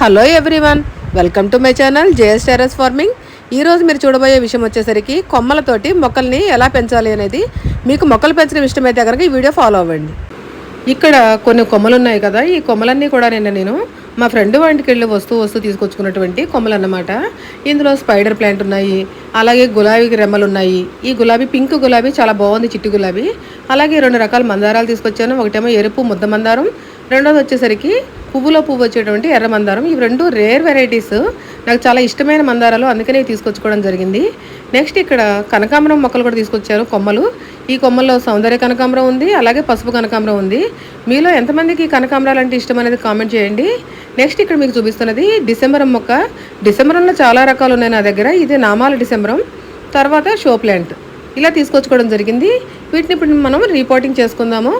Hello everyone welcome to my channel JS terrace farming. ఈరోజు మీరు చూడబోయే విషయం వచ్చేసరికి కొమ్మలతోటి మొక్కల్ని ఎలా పెంచాలి అనేది మీకు మొక్కలు పెంచడం ఇష్టమైతే కనుక ఈ వీడియో ఫాలో అవ్వండి. ఇక్కడ కొన్ని కొమ్మలు ఉన్నాయి కదా ఈ కొమ్మలన్నీ కూడా నిన్న నేను మా ఫ్రెండ్ వాటికి వెళ్ళి వస్తూ వస్తూ తీసుకొచ్చుకున్నటువంటి కొమ్మలు అన్నమాట ఇందులో స్పైడర్ ప్లాంట్ ఉన్నాయి అలాగే గులాబీ రెమ్మలు ఉన్నాయి ఈ గులాబీ పింక్ గులాబీ చాలా బాగుంది చిట్టి గులాబీ. అలాగే రెండు రకాల మందారాలు తీసుకొచ్చాను ఒకటేమో ఎరుపు ముద్ద మందారం రెండోది వచ్చేసరికి పువ్వులో పువ్వు వచ్చేటువంటి ఎర్ర మందారం. ఇవి రెండు రేర్ వెరైటీస్ నాకు చాలా ఇష్టమైన మందారాలు అందుకనే తీసుకొచ్చుకోవడం జరిగింది. నెక్స్ట్ ఇక్కడ కనకాంబరం మొక్కలు కూడా తీసుకొచ్చారు కొమ్మలు. ఈ కొమ్మల్లో సౌందర్య కనకాంబరం ఉంది అలాగే పసుపు కనకాంబరం ఉంది. మీలో ఎంతమందికి కనకాంబరాలు అంటే ఇష్టం అనేది కామెంట్ చేయండి. నెక్స్ట్ ఇక్కడ మీకు చూపిస్తున్నది డిసెంబరం మొక్క. డిసెంబరంలో చాలా రకాలు ఉన్నాయి నా దగ్గర. ఇది నామాల డిసెంబరం తర్వాత షో ప్లాంట్ ఇలా తీసుకొచ్చుకోవడం జరిగింది. వీటిని ఇప్పుడు మనం రీపోర్టింగ్ చేసుకుందాము.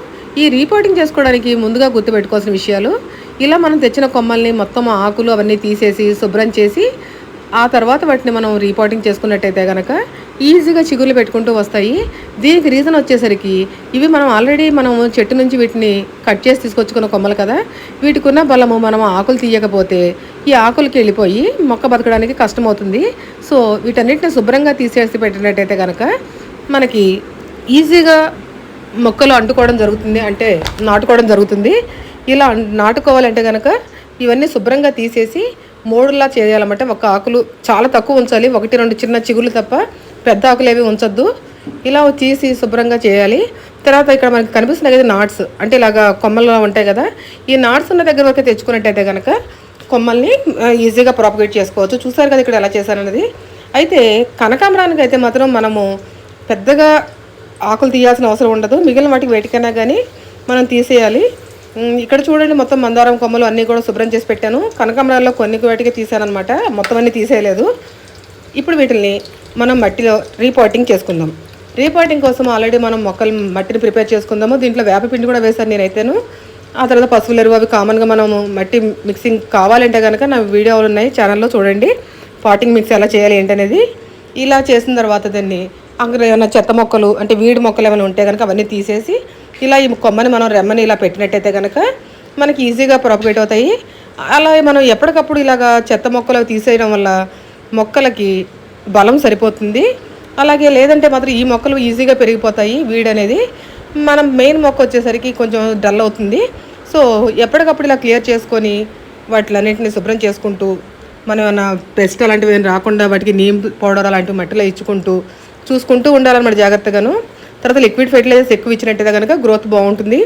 ఈ రీపోర్టింగ్ చేసుకోవడానికి ముందుగా గుర్తుపెట్టుకోవాల్సిన విషయాలు ఇలా మనం తెచ్చిన కొమ్మల్ని మొత్తం ఆకులు అవన్నీ తీసేసి శుభ్రం చేసి ఆ తర్వాత వాటిని మనం రీపోర్టింగ్ చేసుకున్నట్టయితే కనుక ఈజీగా చిగుర్లు పెట్టుకుంటూ వస్తాయి. దీనికి రీజన్ వచ్చేసరికి ఇవి మనం ఆల్రెడీ మనం చెట్టు నుంచి వీటిని కట్ చేసి తీసుకొచ్చుకున్న కొమ్మలు కదా. వీటికున్న బలము మనం ఆకులు తీయకపోతే ఈ ఆకులకి వెళ్ళిపోయి మొక్క బతకడానికి కష్టమవుతుంది. సో వీటన్నిటిని శుభ్రంగా తీసేసి పెట్టినట్టయితే కనుక మనకి ఈజీగా మొక్కలు అంటుకోవడం జరుగుతుంది అంటే నాటుకోవడం జరుగుతుంది. ఇలా నాటుకోవాలంటే కనుక ఇవన్నీ శుభ్రంగా తీసేసి మూడులా చేయాలన్నమాట. ఒక ఆకులు చాలా తక్కువ ఉంచాలి. ఒకటి రెండు చిన్న చిగులు తప్ప పెద్ద ఆకులు ఏవి ఉంచొద్దు. ఇలా తీసి శుభ్రంగా చేయాలి. తర్వాత ఇక్కడ మనకి కనిపిస్తున్నాయి కదా నాట్స్. అంటే ఇలాగా కొమ్మల్లో ఉంటాయి కదా. ఈ నాట్స్ ఉన్న దగ్గర వరకు తెచ్చుకున్నట్టయితే కనుక కొమ్మల్ని ఈజీగా ప్రాపగేట్ చేసుకోవచ్చు. చూసారు కదా ఇక్కడ ఎలా చేశారన్నది. అయితే కనకాంబరానికి అయితే మాత్రం మనము పెద్దగా ఆకులు తీయాల్సిన అవసరం ఉండదు. మిగిలిన వాటికి వేటికైనా కానీ మనం తీసేయాలి. ఇక్కడ చూడండి మొత్తం మందారం కొమ్మలు అన్నీ కూడా శుభ్రం చేసి పెట్టాను. కనకమరాల్లో కొన్ని వాటికి తీసానమాట మొత్తం అన్నీ తీసేయలేదు. ఇప్పుడు వీటిని మనం మట్టిలో రీపాటింగ్ చేసుకుందాం. రీపాటింగ్ కోసం ఆల్రెడీ మనం మొక్కలు మట్టిని ప్రిపేర్ చేసుకుందాము. దీంట్లో వేపపిండి కూడా వేశాను నేనైతేను. ఆ తర్వాత పశువులు ఎరువు అవి కామన్గా మనము మట్టి మిక్సింగ్ కావాలంటే కనుక నా వీడియోలు ఉన్నాయి. ఛానల్లో చూడండి. పాటింగ్ మిక్స్ ఎలా చేయాలి ఏంటనేది. ఇలా చేసిన తర్వాత దాన్ని అక్కడ ఏమైనా చెత్త మొక్కలు అంటే వీడి మొక్కలు ఏమైనా ఉంటే కనుక అవన్నీ తీసేసి ఇలా ఈ కొమ్మని మనం రెమ్మని ఇలా పెట్టినట్టయితే కనుక మనకి ఈజీగా ప్రాపగేట్ అవుతాయి. అలా మనం ఎప్పటికప్పుడు ఇలాగా చెత్త మొక్కలు తీసేయడం వల్ల మొక్కలకి బలం సరిపోతుంది. అలాగే లేదంటే మాత్రం ఈ మొక్కలు ఈజీగా పెరిగిపోతాయి వీడ్ అనేది. మనం మెయిన్ మొక్క వచ్చేసరికి కొంచెం డల్ అవుతుంది. సో ఎప్పటికప్పుడు ఇలా క్లియర్ చేసుకొని వాటిలన్నింటినీ శుభ్రం చేసుకుంటూ మనం ఏమైనా పెస్ట్ అలాంటివి ఏం రాకుండా వాటికి నీమ్ పౌడర్ అలాంటివి మట్టిలో ఇచ్చుకుంటూ చూసుకుంటూ ఉండాలన్నమాట జాగ్రత్తగాను. తర్వాత లిక్విడ్ ఫెర్టిలైజర్స్ ఎక్కువ ఇచ్చినట్టయితే కనుక గ్రోత్ బాగుంటుంది.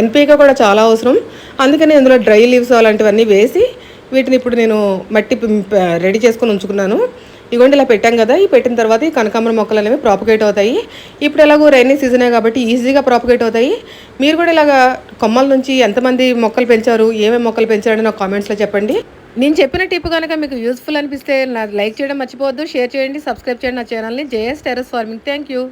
ఎన్పీగా కూడా చాలా అవసరం. అందుకని ఇందులో డ్రై లీవ్స్ అలాంటివన్నీ వేసి వీటిని ఇప్పుడు నేను మట్టి రెడీ చేసుకొని ఉంచుకున్నాను. ఇగోండి ఇలా పెట్టాం కదా ఈ పెట్టిన తర్వాత ఈ కనకాంబర మొక్కలు అనేవి ప్రాపగేట్ అవుతాయి. ఇప్పుడు ఎలాగో రైనీ సీజనే కాబట్టి ఈజీగా ప్రాపగేట్ అవుతాయి. మీరు కూడా ఇలాగా కొమ్మల నుంచి ఎంతమంది మొక్కలు పెంచారు ఏమేమి మొక్కలు పెంచారని నాకు కామెంట్స్లో చెప్పండి. నేను చెప్పిన టిప్ కనుక మీకు యూస్ఫుల్ అనిపిస్తే నా లైక్ చేయడం మర్చిపోవద్దు షేర్ చేయండి సబ్స్క్రైబ్ చేయండి నా ఛానల్ని JS terrace farming. Thank you